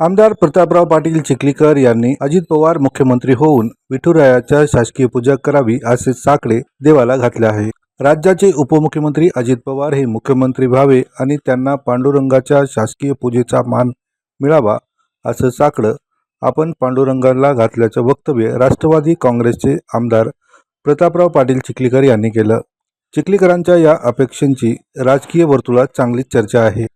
आमदार प्रतापराव पाटील चिखलीकर यांनी अजित पवार मुख्यमंत्री होऊन विठुरायाच्या शासकीय पूजा करावी असे साकडे देवाला घातले आहे. राज्याचे उपमुख्यमंत्री अजित पवार हे मुख्यमंत्री व्हावे आणि त्यांना पांडुरंगाच्या शासकीय पूजेचा मान मिळावा असं साकडं आपण पांडुरंगाला घातल्याचं वक्तव्य राष्ट्रवादी काँग्रेसचे आमदार प्रतापराव पाटील चिखलीकर यांनी केलं. चिखलीकरांच्या या अपेक्षांची राजकीय वर्तुळात चांगलीच चर्चा आहे.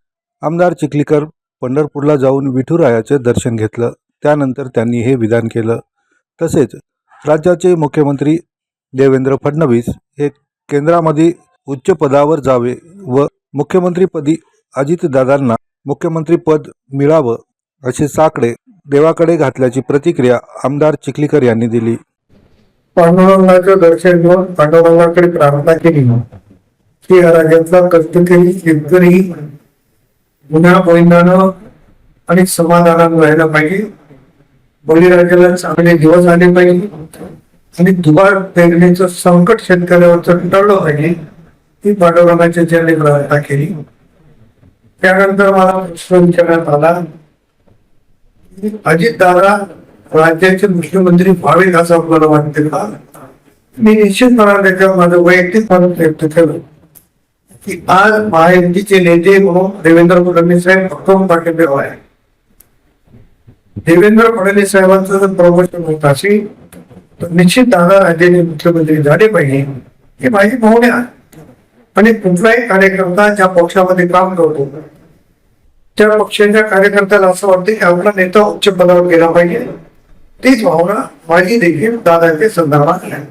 आमदार चिखलीकर पंढरपूरला जाऊन विठुरायाचे दर्शन घेतलं. त्यानंतर त्यांनी हे विधान केलं. तसेच राज्याचे मुख्यमंत्री देवेंद्र फडणवीस हे केंद्रामध्ये उच्च पदावर जावे व मुख्यमंत्रीपदी अजितदादांना मुख्यमंत्रीपद मिळावं असे साकडे देवाकडे घातल्याची प्रतिक्रिया आमदार चिखलीकर यांनी दिली. पांडुरंगाचं दर्शन घेऊन पांडुरंगाकडे प्रार्थना केली. की या राज्यातला कष्टकरी शेतकरी गुन्हा गोविंदानं आणि समाधानानं राहायला पाहिजे. बळीराजाला चांगले दिवस आले पाहिजे. आणि दुबार पेरणीचं संकट शेतकऱ्यावरचं टळलं पाहिजे ती पांडुरंगाच्या चरणी प्रार्थना केली. त्यानंतर मला प्रश्न विचारण्यात आला अजित दादा राज्याचे मुख्यमंत्री व्हावेत असं आपल्याला वाटते का? मी निश्चितपणा त्याच्यावर माझं वैयक्तिक मत व्यक्त केलं. की आज महायुतीचे नेते म्हणून देवेंद्र फडणवीस साहेब भक्कम पाठिंबा आहे देवेंद्र फडणवीस साहेबांचं जर प्रमोशन होत असेल तर निश्चित दादा राज्याचे मुख्यमंत्री झाले पाहिजे हे माझी भावना आहे. आणि कुठलाही कार्यकर्ता ज्या पक्षामध्ये काम करतो त्या पक्षाच्या कार्यकर्त्याला असं वाटतं की आपला नेता उच्च पदावर गेला पाहिजे. तीच भावना माझी देखील दादाच्या संदर्भात आहे.